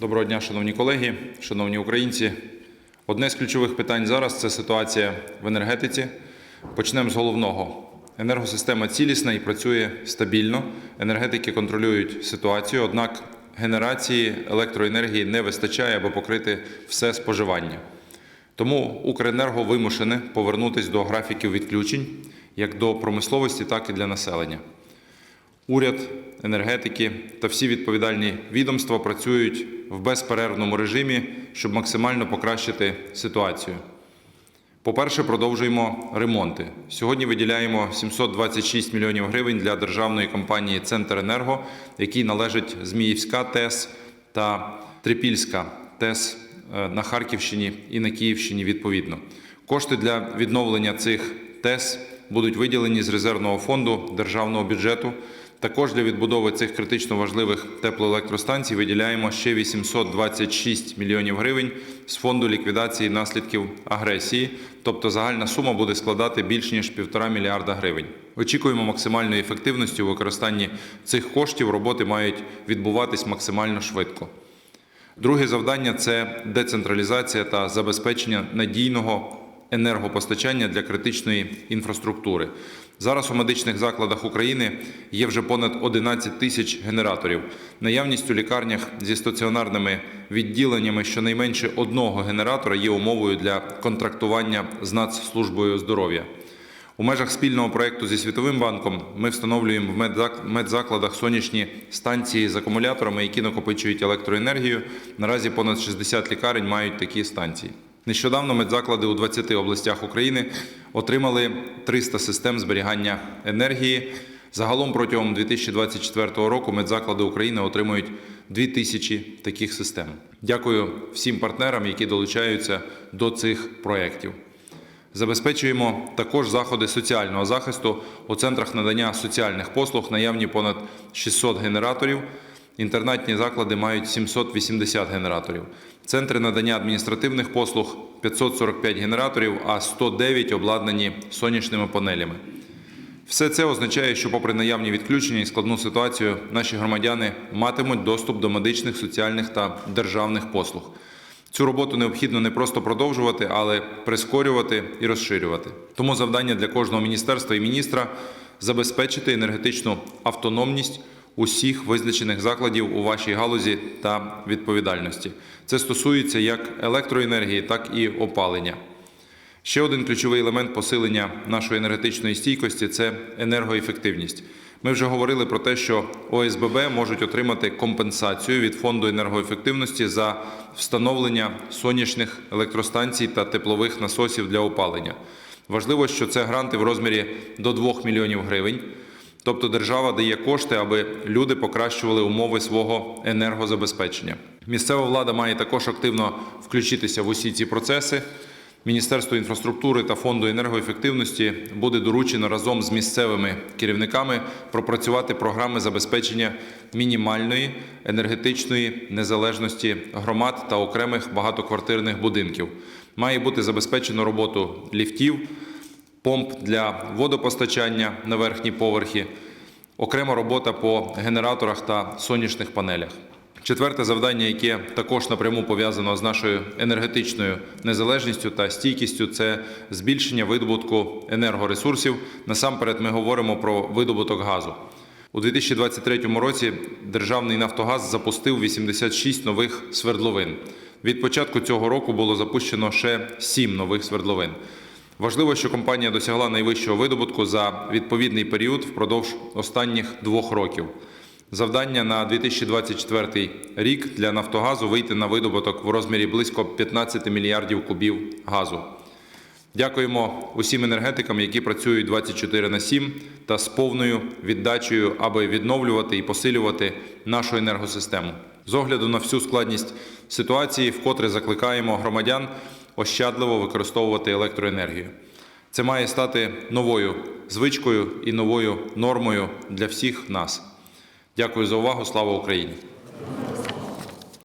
Доброго дня, шановні колеги, шановні українці. Одне з ключових питань зараз це ситуація в енергетиці. Почнемо з головного. Енергосистема цілісна і працює стабільно. Енергетики контролюють ситуацію, однак генерації електроенергії не вистачає, аби покрити все споживання. Тому Укренерго вимушене повернутися до графіків відключень як до промисловості, так і для населення. Уряд, енергетики та всі відповідальні відомства працюють в безперервному режимі, щоб максимально покращити ситуацію. По-перше, продовжуємо ремонти. Сьогодні виділяємо 726 мільйонів гривень для державної компанії Центренерго, якій належить Зміївська ТЕС та Трипільська ТЕС е, на Харківщині і на Київщині відповідно. Кошти для відновлення цих ТЕС будуть виділені з резервного фонду державного бюджету. Також для відбудови цих критично важливих теплоелектростанцій виділяємо ще 826 мільйонів гривень з фонду ліквідації наслідків агресії. Тобто загальна сума буде складати більш ніж півтора мільярда гривень. Очікуємо максимальної ефективності у використанні цих коштів. Роботи мають відбуватись максимально швидко. Друге завдання це децентралізація та забезпечення надійного енергопостачання для критичної інфраструктури. Зараз у медичних закладах України є вже понад 11 тисяч генераторів. Наявність у лікарнях зі стаціонарними відділеннями щонайменше одного генератора є умовою для контрактування з Нацслужбою здоров'я. У межах спільного проєкту зі Світовим банком ми встановлюємо в медзак- медзакладах сонячні станції з акумуляторами, які накопичують електроенергію. Наразі понад 60 лікарень мають такі станції. Нещодавно медзаклади у 20 областях України отримали 300 систем зберігання енергії. Загалом протягом 2024 року медзаклади України отримують 2000 таких систем. Дякую всім партнерам, які долучаються до цих проєктів. Забезпечуємо також заходи соціального захисту у центрах надання соціальних послуг. Наявні понад 600 генераторів. Інтернатні заклади мають 780 генераторів. Центри надання адміністративних послуг 545 генераторів, а 109 обладнані сонячними панелями. Все це означає, що, попри наявні відключення і складну ситуацію, наші громадяни матимуть доступ до медичних, соціальних та державних послуг. Цю роботу необхідно не просто продовжувати, але прискорювати і розширювати. Тому завдання для кожного міністерства і міністра забезпечити енергетичну автономність усіх визначених закладів у вашій галузі та відповідальності. Це стосується як електроенергії, так і опалення. Ще один ключовий елемент посилення нашої енергетичної стійкості це енергоефективність. Ми вже говорили про те, що ОСББ можуть отримати компенсацію від фонду енергоефективності за встановлення сонячних електростанцій та теплових насосів для опалення. Важливо, що це гранти в розмірі до 2 мільйонів гривень. Тобто держава дає кошти, аби люди покращували умови свого енергозабезпечення. Місцева влада має також активно включитися в усі ці процеси. Міністерству інфраструктури та фонду енергоефективності буде доручено разом з місцевими керівниками пропрацювати програми забезпечення мінімальної енергетичної незалежності громад та окремих багатоквартирних будинків. Має бути забезпечено роботу ліфтів, помп для водопостачання на верхні поверхи, окрема робота по генераторах та сонячних панелях. Четверте завдання, яке також напряму пов'язано з нашою енергетичною незалежністю та стійкістю, це збільшення видобутку енергоресурсів. Насамперед, ми говоримо про видобуток газу. У 2023 році державний Нафтогаз запустив 86 нових свердловин. Від початку цього року було запущено ще 7 нових свердловин. Важливо, що компанія досягла найвищого видобутку за відповідний період впродовж останніх двох років. Завдання на 2024 рік для Нафтогазу вийти на видобуток в розмірі близько 15 мільярдів кубів газу. Дякуємо усім енергетикам, які працюють 24 на 7 та з повною віддачею, аби відновлювати і посилювати нашу енергосистему. З огляду на всю складність ситуації, вкотре закликаємо громадян ощадливо використовувати електроенергію. Це має стати новою звичкою і новою нормою для всіх нас. Дякую за увагу. Слава Україні!